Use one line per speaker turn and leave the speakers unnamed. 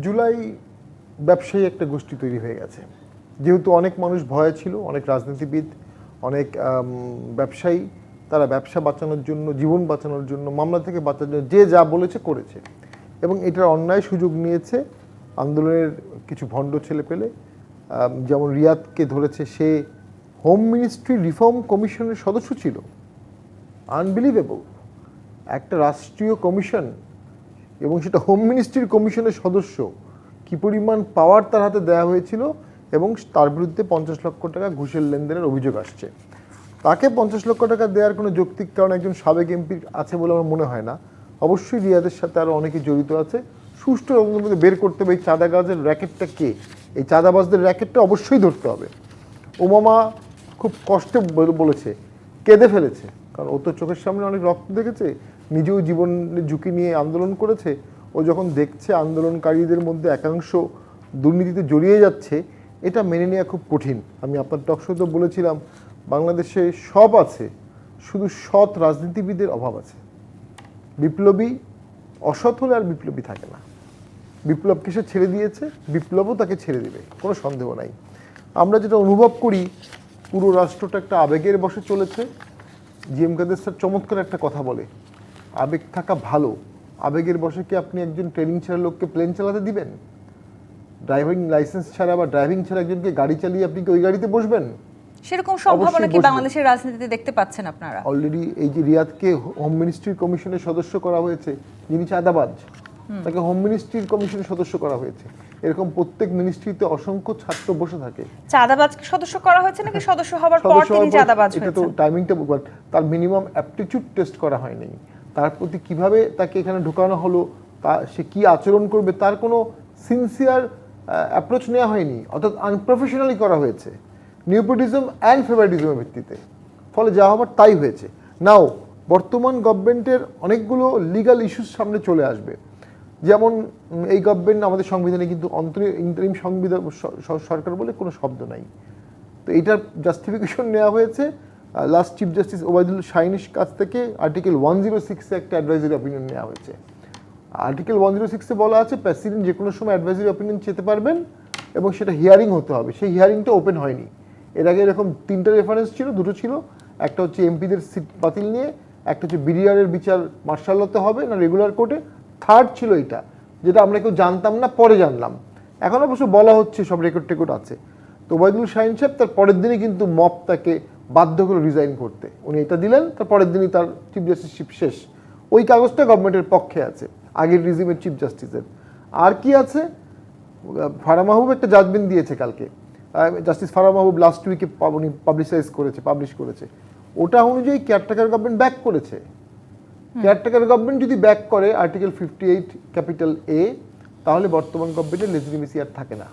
জুলাই ব্যবসায়ী একটা গোষ্ঠী তৈরি হয়ে গেছে। যেহেতু অনেক মানুষ ভয়ে ছিল, অনেক রাজনীতিবিদ, অনেক ব্যবসায়ী, তারা ব্যবসা বাঁচানোর জন্য, জীবন বাঁচানোর জন্য, মামলা থেকে বাঁচানোর জন্য যে যা বলেছে করেছে। এবং এটার অন্যায় সুযোগ নিয়েছে আন্দোলনের কিছু ভণ্ড ছেলে পেলে। যেমন রিয়াদকে ধরেছে, সে হোম মিনিস্ট্রি রিফর্ম কমিশনের সদস্য ছিল। আনবিলিভেবল একটা রাষ্ট্রীয় কমিশন এবং সেটা হোম মিনিস্ট্রির কমিশনের সদস্য। কি পরিমাণ পাওয়ার তার হাতে দেওয়া হয়েছিল এবং তার বিরুদ্ধে পঞ্চাশ লক্ষ টাকা ঘুষের লেনদেনের অভিযোগ আসছে। তাকে পঞ্চাশ লক্ষ টাকা দেওয়ার কোনো যৌক্তিক কারণ একজন সাবেক এমপির আছে বলে আমার মনে হয় না। অবশ্যই রিয়াদের সাথে আরও অনেকে জড়িত আছে। সুষ্ঠু তদন্তের মধ্যে বের করতে হবে এই চাঁদাগাজের র্যাকেটটা কে? এই চাঁদাবাজদের র্যাকেটটা অবশ্যই ধরতে হবে। ওমামা খুব কষ্টে বল- বলেছে, কেঁদে ফেলেছে। কারণ ও তো চোখের সামনে অনেক রক্ত দেখেছে। নিজেও জীবনের ঝুঁকি নিয়ে আন্দোলন করেছে, ও যখন দেখছে আন্দোলনকারীদের মধ্যে একাংশ দুর্নীতিতে জড়িয়ে যাচ্ছে, এটা মেনে নেওয়া খুব কঠিন। আমি আপনার টকশোতে বলেছিলাম, বাংলাদেশে সব আছে, শুধু সৎ রাজনীতিবিদের অভাব আছে। বিপ্লবী অসৎ হলে আর বিপ্লবী থাকে না। বিপ্লবকে সে ছেড়ে দিয়েছে? বিপ্লবও তাকে ছেড়ে দেবে, কোনো সন্দেহ নাই। আমরা যেটা অনুভব করি, পুরো রাষ্ট্রটা একটা আবেগের বসে চলেছে। জিএম কাদের স্যার চমৎকার একটা কথা বলে আবেগ থাকা ভালো। আবেগের বসে কি আপনি একজন ট্রেনিং ছাড়া লোককে প্লেন চালাতে দিবেন? ড্রাইভিং লাইসেন্স ছাড়া বা ড্রাইভিং ছাড়া একজনকে গাড়ি চালিয়ে আপনি কি ওই গাড়িতে বসবেন?
সেরকম সম্ভাবনা কি বাংলাদেশের রাজনীতিতে দেখতে পাচ্ছেন আপনারা?
অলরেডি এই যে রিয়াদকে হোম মিনিস্ট্রির কমিশনের সদস্য করা হয়েছে যিনি চাঁদাবাজ তাকে হোম মিনিস্ট্রির কমিশনের সদস্য করা হয়েছে। এরকম প্রত্যেক মিনিস্ট্রিতে অসংখ্য ছাত্র বসে থাকে।
চাঁদাবাজ সদস্য করা হয়েছে নাকি সদস্য হওয়ার পর তিনি চাঁদাবাজ
এটা তো টাইমিংটা তার মিনিমাম অ্যাপটিটিউড টেস্ট করা হয়নি তার প্রতি কীভাবে তাকে এখানে ঢোকানো হলো, তা সে কি আচরণ করবে, তার কোনো সিনসিয়ার অ্যাপ্রোচ নেওয়া হয়নি, অর্থাৎ আনপ্রফেশনালি করা হয়েছে নিউপোটিজম অ্যান্ড ফেভারিটিজমের ভিত্তিতে। ফলে যা হবার তাই হয়েছে। নাও বর্তমান গভর্নমেন্টের অনেকগুলো লিগ্যাল ইস্যুস সামনে চলে আসবে। যেমন এই গভর্নমেন্ট আমাদের সংবিধানে কিন্তু অন্তরীণ ইন্টারিম সংবিধান সরকার বলে কোনো শব্দ নাই। তো এইটার জাস্টিফিকেশন নেওয়া হয়েছে। লাস্ট চিফ জাস্টিস ওবায়দুল শাহিনের কাছ থেকে আর্টিকেল ওয়ান জিরো সিক্সে একটা অ্যাডভাইজারি অপিনিয়ন নেওয়া হয়েছে। আর্টিকেল ওয়ান জিরো সিক্সে বলা আছে প্রেসিডেন্ট যে কোনো সময় অ্যাডভাইজারি অপিনিয়ন চেতে পারবেন এবং সেটা হিয়ারিং হতে হবে। সেই হিয়ারিংটা ওপেন হয়নি। এর আগে এরকম তিনটা রেফারেন্স ছিল, দুটো ছিল। একটা হচ্ছে এমপিদের সিট বাতিল নিয়ে, একটা হচ্ছে বিডিআরের বিচার মার্শালতে হবে না রেগুলার কোর্টে থার্ড ছিল এটা, যেটা আমরা কেউ জানতাম না, পরে জানলাম। এখন অবশ্য বলা হচ্ছে, সব রেকর্ড টেকর্ড আছে। তো ওবায়দুল শাহিন সাহেব তার পরের দিনই কিন্তু মপ তাকে বাধ্য করে রিজাইন করতে। উনি এটা দিলেন তার পরের দিনই তার চিফ জাস্টিসশিপ শেষ। ওই কাগজটা গভর্নমেন্টের পক্ষে আছে আগের রিজিমের চিফ জাস্টিসের আর কি আছে? ফারা মাহবুব একটা জাজমেন্ট দিয়েছে কালকে। জাস্টিস ফারা মাহবুব লাস্ট উইকে উনি পাবলিসাইজ করেছে পাবলিশ করেছে। ওটা অনুযায়ী কেয়ারটেকার গভর্নমেন্ট ব্যাক করেছে। কেয়ারটেকার গভর্নমেন্ট যদি ব্যাক করে article fifty eight capital A তাহলে বর্তমান গভর্নমেন্টের লেজিটিমেসি আর থাকে না।